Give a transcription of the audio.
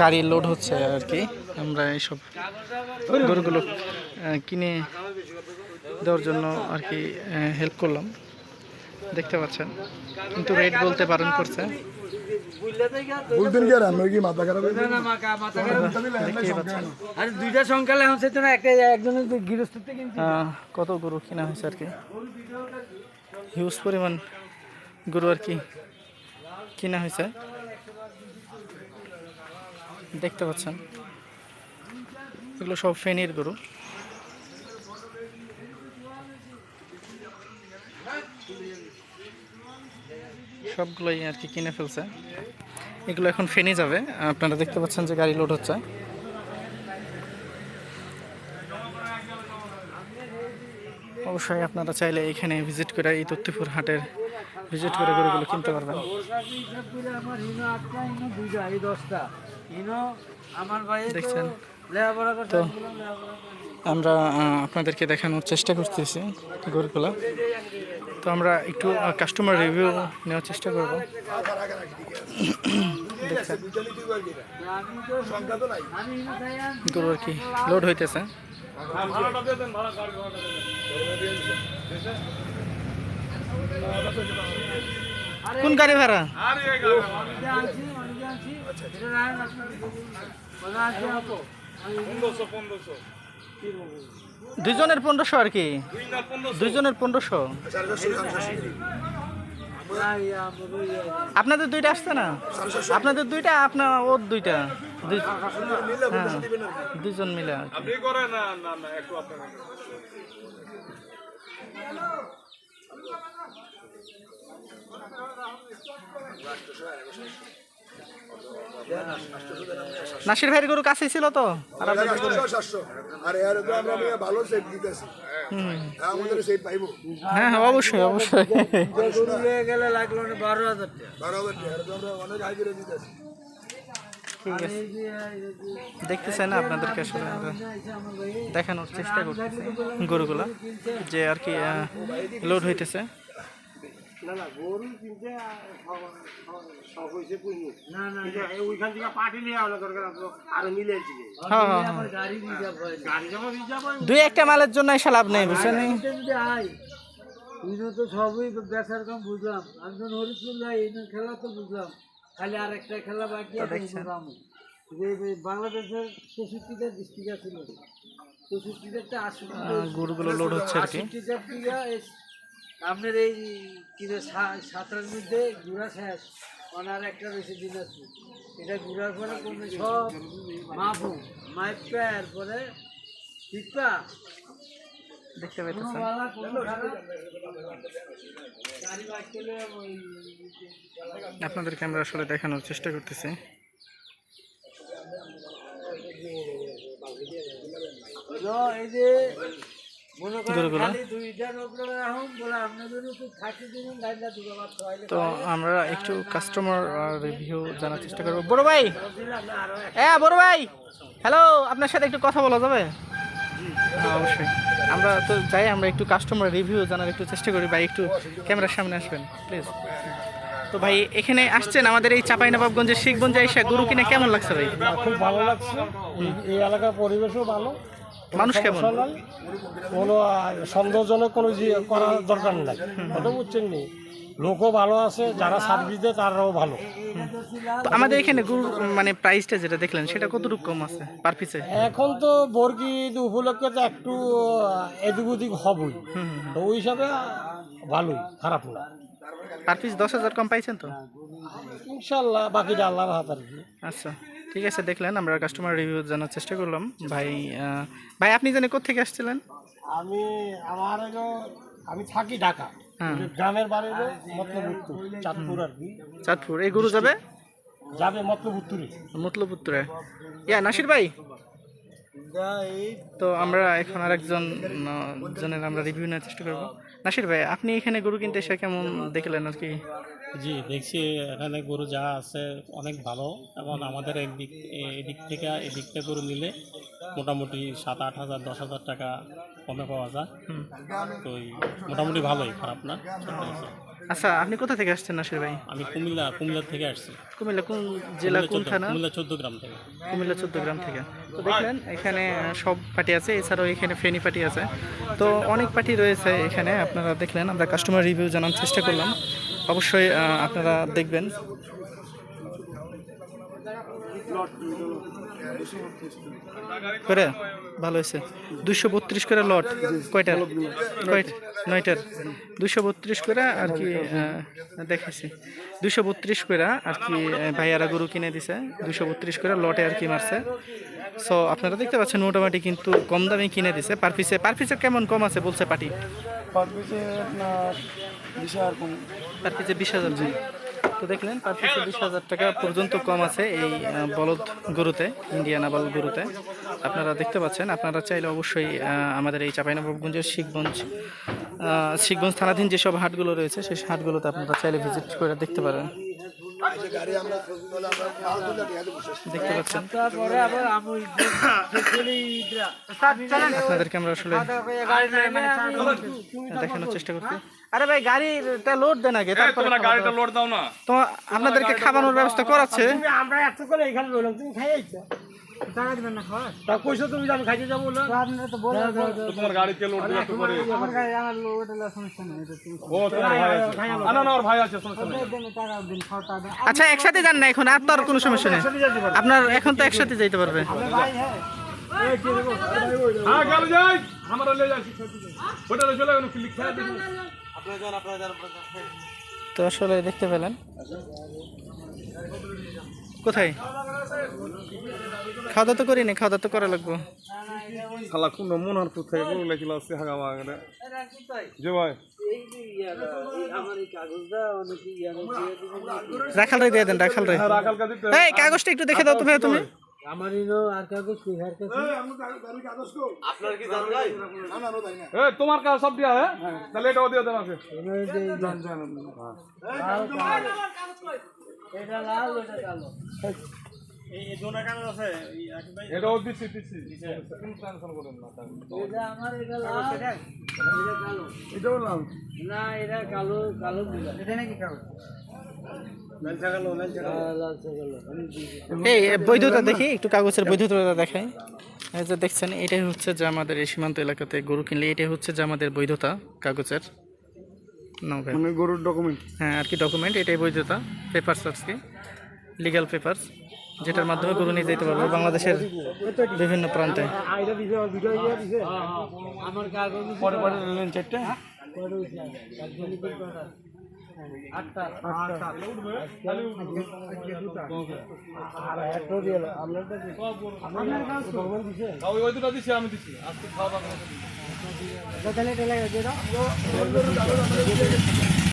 গাড়ি লোড হচ্ছে আর কি। আমরা এইসব গরুগুলো কিনে দেওয়ার জন্য আর কি হেল্প করলাম। দেখতে পাচ্ছেন। কিন্তু রেট বলতে বারণ করছে। কত গরু কেনা হয়েছে আর কি। হিউজ পরিমাণ গরু আর কি কেনা হয়েছে। দেখতে পাচ্ছেন। এগুলো সব ফেনীর গরু। সবগুলোই আর কি কিনে ফেলছে। এগুলো এখন ফেনি যাবে। আপনারা দেখতে পাচ্ছেন যে গাড়ি লোড হচ্ছে। অবশ্যই আপনারা চাইলে এখানে ভিজিট করে এই তথ্যপুর হাটের ভিজিট করে গরুগুলো কিনতে পারবেন। দেখছেন? তো আমরা আপনাদেরকে দেখানোর চেষ্টা করতেছি গরুগুলো। তো আমরা একটু কাস্টমার রিভিউ নেওয়ার চেষ্টা করব। গরু আর কি লোড হইতেছে? কোন গাড়ি ভাড়া। অনেকে আনছি অনেকে আনছি এটা রাখেন আপনার আছে আপো দুইজনের পনেরোশো আর কি? দুইজনের পনেরোশো। আপনাদের দুইটা আসছে না? আপনাদের দুইটা আপনার ওর দুইটা। দুই- হ্যাঁ দুইজন মিলে। নাসির ভাইয়ের গরু কাছেই ছিল তো? আর গরু- সাতশো। সাতশো এর তো আমরা ভালো সেট দিতেছি। আমাদের সেই পাইবো। হ্যাঁ অবশ্যই অবশ্যই। গরু নিয়ে গেলে লাগল টাকা। টাকা তো আমরা অনেক হাই করে দিতেছি। দেখতেছেন না আপনাদেরকে আসলে দেখানোর চেষ্টা করতেছি গরুগুলা। যে আর কি লোড হইতেছে। না না গরু কিনতে সব হয়েছে পুরো না না ওইখান থেকে পার্টি নিয়ে আলো দরকার আরও মিলে। গাড়ি রিজার্ভ গাড়ি যখন রিজার্ভ দুই একটা মালের জন্য এসে লাভ নেই বুঝছেন যদি তো সবই বেচার কম বুঝলাম। আমি যখন হরিপুর যাই ইনো খেলা তো বুঝলাম। খালি আর একটা খেলা বাকি আছে বুঝলাম। বাংলাদেশের তেষট্টিটা ডিস্ট্রিক্ট ছিল তেষট্টিটা আশি আহ, গরুগুলো লোড হচ্ছে আর কি। এই- আপনার এই কিনে সাঁতার মধ্যে গুড়া শেষ ওনার একটা বেশি দিন আছে এটা ঘোরার পরে কোনো সব মাফু মাইপা এরপরে টিপা দেখতে পাইতেছেন আপনাদেরকে আমরা আসলে দেখানোর চেষ্টা করতেছি। এই যে তো আমরা একটু কাস্টমার রিভিউ জানার চেষ্টা করব। বড় ভাই! হ্যাঁ বড় ভাই! হ্যালো আপনার সাথে একটু কথা বলা যাবে? হ্যাঁ, অবশ্যই। আমরা তো যাই আমরা একটু কাস্টমার রিভিউ জানার একটু চেষ্টা করি ভাই একটু ক্যামেরার সামনে আসবেন প্লিজ তো ভাই এখানে আসছেন আমাদের এই চাপাই নবাবগঞ্জের শিখগঞ্জে এসে গরু কিনে কেমন লাগছে ভাই? খুব ভালো লাগছে। এই এলাকার পরিবেশও ভালো। মানুষ কেমন? কোনো সন্দেহজনক কোনো যে করার দরকার নাই। কথা বুঝছেন নি? লোকও ভালো আছে যারা সার্ভিস দেয় তারাও ভালো। তো আমাদের এখানে গরু মানে প্রাইসটা যেটা দেখলেন সেটা কতটুকু কম আছে পার পিসে এখন তো বর্গি উপলক্ষে তো একটু এদিক ওদিক হবই। তো ওই হিসাবে ভালোই খারাপ না। পার পিস দশ হাজার কম পাইছেন তো? ইনশাল্লাহ বাকিটা আল্লাহর হাত আর কি। আচ্ছা। ঠিক আছে দেখলেন আমরা কাস্টমার রিভিউ জানার চেষ্টা করলাম। ভাই ভাই আপনি জানেন কোথেকে আসছিলেন? আমি আমার আমি থাকি ঢাকা। হ্যাঁ। গ্রামের বাড়ি মতলব চাঁদপুর আর কি। চাঁদপুর। এই গুরু যাবে? যাবে মতলবুত্তুরে মতলবপুত্রে ইয়া নাসির ভাই? তো আমরা এখন আরেকজন উম, জনের আমরা রিভিউ নেওয়ার চেষ্টা করব। নাসির ভাই আপনি এখানে গরু কিনতে এসে কেমন দেখলেন আর কি জি দেখছি এখানে গরু যা আছে অনেক ভালো এবং আমাদের একদিক এদিক থেকে এদিক থেকে গরু নিলে মোটামুটি সাত আট হাজার দশ হাজার টাকা কমে পাওয়া যায়। তো মোটামুটি ভালোই খারাপ না। আচ্ছা আপনি কোথা থেকে আসছেন নাসির ভাই? আমি কুমিল্লা কুমিল্লা থেকে আসছি। কুমিল্লা কোন জেলা কোন থানা কুমিল্লা চোদ্দ গ্রাম থেকে। কুমিল্লা চোদ্দ গ্রাম থেকে। তো দেখলেন এখানে সব পার্টি আছে এছাড়াও এখানে ফেনি পার্টি আছে। তো অনেক পার্টি রয়েছে এখানে আপনারা দেখলেন আমরা কাস্টমার রিভিউ জানার চেষ্টা করলাম। অবশ্যই আপনারা দেখবেন। করে? ভালো হয়েছে। দুশো বত্রিশ করে লট। কয়টা কয়টা? নয়টার। দুশো বত্রিশ করে আর কি দেখেছি দুশো বত্রিশ করে আর কি ভাইয়ারা গরু কিনে দিছে। দুশো বত্রিশ করে লটে আর কি মারছে। সো আপনারা দেখতে পাচ্ছেন মোটামুটি কিন্তু কম দামে কিনে দিছে। পার পিসে পার পিসে কেমন কম আছে বলছে পার্টি? পার পিসে আপনার বিশাল কম। পার পিসে বিশ হাজার। তো দেখলেন পার চল্লিশ হাজার টাকা পর্যন্ত কম আছে এই বলদ গরুতে ইন্ডিয়ান আবাল গরুতে। আপনারা দেখতে পাচ্ছেন, আপনারা চাইলে অবশ্যই আমাদের এই চাঁপাইনবাবগঞ্জের শিখগঞ্জ শিখগঞ্জ থানাধীন যেসব হাটগুলো রয়েছে, সেই হাটগুলোতে আপনারা চাইলে ভিজিট করে দেখতে পারেন। আপনাদেরকে আমরা আসলে দেখানোর চেষ্টা করছি। আরে ভাই গাড়িটা লোড দেন আগে তারপরে গাড়িটা লোড দাও না। তো আপনাদেরকে খাবানোর ব্যবস্থা করাচ্ছে। আমরা এত করে এখানে রইলাম তুমি টাকা দিবেন না খাওয়া তা কইছো তুমি আমি খাইতে যাব না। আপনারা তো বলে তোমার গাড়িতে লোড দিলে তো করে আমার গাড়ি আমার লোড সমস্যা নেই এটা তুমি ও না না ওর ভাই আছে সমস্যা নেই। টাকা দিন খাওয়া টাকা আচ্ছা একসাথে যান না এখন আর তো আর কোনো সমস্যা নেই। আপনার এখন তো একসাথে যাইতে পারবে। ভাই হ্যাঁ। হ্যাঁ গেল যাই। আমরা ले যাই ওটা চলে গেল ক্লিক খেয়ে দিবো তো আসলে দেখতে পেলেন। কোথায়? খাওয়া দাওয়া তো করিনি খাওয়া দাওয়া তো করা লাগবো। শালা কোন মনার পুত থেকে গরু লেখিল আছে হাগা মাগরে যে ভাই। রাখাল রে দিয়ে দেন রাখাল রে এই কাগজটা একটু দেখে দাও তো ভাই তুমি। আর কাগজ কি আর কাছে না না রোদ না এ তোমার কাজ সব দিয়া হ্যাঁ? তাহলে এটাও দিয়ে দেন আছে কালো। এটা লাল টেনশন করেন না এটা আমার এটা লাল। এটা কালো। এটাও লাল। না এটা কালো কালো এটা নাকি কালো? এই বৈধতা দেখি একটু কাগজের বৈধতা দেখাই। এই যে দেখছেন এটাই হচ্ছে যে আমাদের এই সীমান্ত এলাকাতে গরু কিনলে এটাই হচ্ছে যে আমাদের বৈধতা কাগজের। মানে গরুর ডকুমেন্ট হ্যাঁ আর কি ডকুমেন্ট এটাই বৈধতা। পেপারস আর কি। লিগ্যাল পেপারস যেটার মাধ্যমে গরু নিয়ে যেতে পারব বাংলাদেশের বিভিন্ন প্রান্তে। আমি দিচ্ছি আজকে খাওয়া দাওয়া তাহলে তাহলে